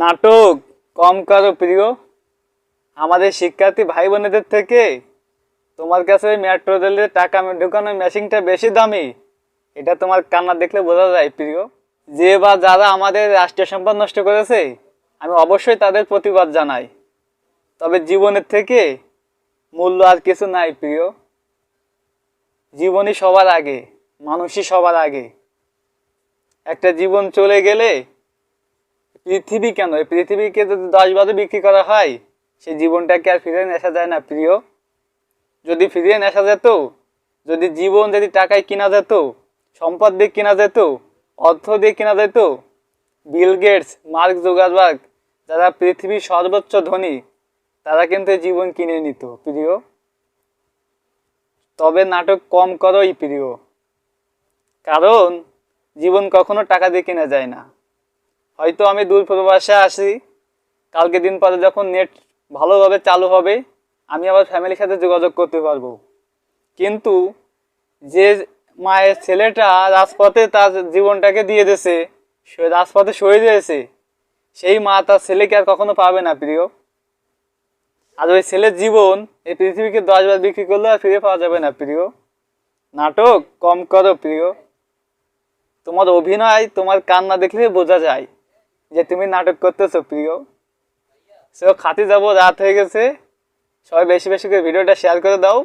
নাটক কম করো প্রিয়। আমাদের শিক্ষার্থী ভাই বোনেদের থেকে তোমার কাছে মেট্রো রেলের টাকা ঢুকানোর মেশিনটা বেশি দামি, এটা তোমার কান্না দেখলে বোঝা যায় প্রিয়। যে বা যারা আমাদের রাষ্ট্রীয় সম্পদ নষ্ট করেছে, আমি অবশ্যই তাদের প্রতিবাদ জানাই। তবে জীবনের থেকে মূল্য আর কিছু নাই প্রিয়। জীবনই সবার আগে, মানুষই সবার আগে। একটা জীবন চলে গেলে পৃথিবী কেন? এই পৃথিবীকে যদি দশ বারে বিক্রি করা হয়, সেই জীবনটাকে আর ফিরিয়ে নেশা যায় না, প্রিয়। যদি ফিরিয়ে নেশা যেত, যদি জীবন যদি টাকায় কিনা যেত, সম্পদ দিয়ে কিনা যেত, অর্থ দিয়ে কিনা যেত, বিল গেটস, মার্ক জুগারবার্গ, যারা পৃথিবীর সর্বোচ্চ ধনী, তারা কিন্তু জীবন কিনে নিত, প্রিয়। তবে নাটক কম করোই, প্রিয়। কারণ, জীবন কখনো টাকা দিয়ে কেনা যায় না। হয়তো আমি দূর প্রবাসে আসি, কালকে দিন পরে যখন নেট ভালোভাবে চালু হবে, আমি আবার ফ্যামিলির সাথে যোগাযোগ করতে পারব। কিন্তু যে মায়ের ছেলেটা রাজপথে তার জীবনটাকে দিয়ে দিয়েছে রাজপথে শহীদ হয়েছে সেই মা তার ছেলেকে আর কখনো পাবে না, প্রিয়। আর ওই ছেলের জীবন এই পৃথিবীকে দশবার বিক্রি করলে আর ফিরে পাওয়া যাবে না, প্রিয়। নাটক কম করো, প্রিয়। তোমার অভিনয়, তোমার কান্না দেখলে বোঝা যায়। যে তুমি নাটক করতেছো, প্রিয়। সো খাতে যাব, রাত হয়ে গেছে। সবাই বেশি বেশি করে ভিডিওটা শেয়ার করে দাও।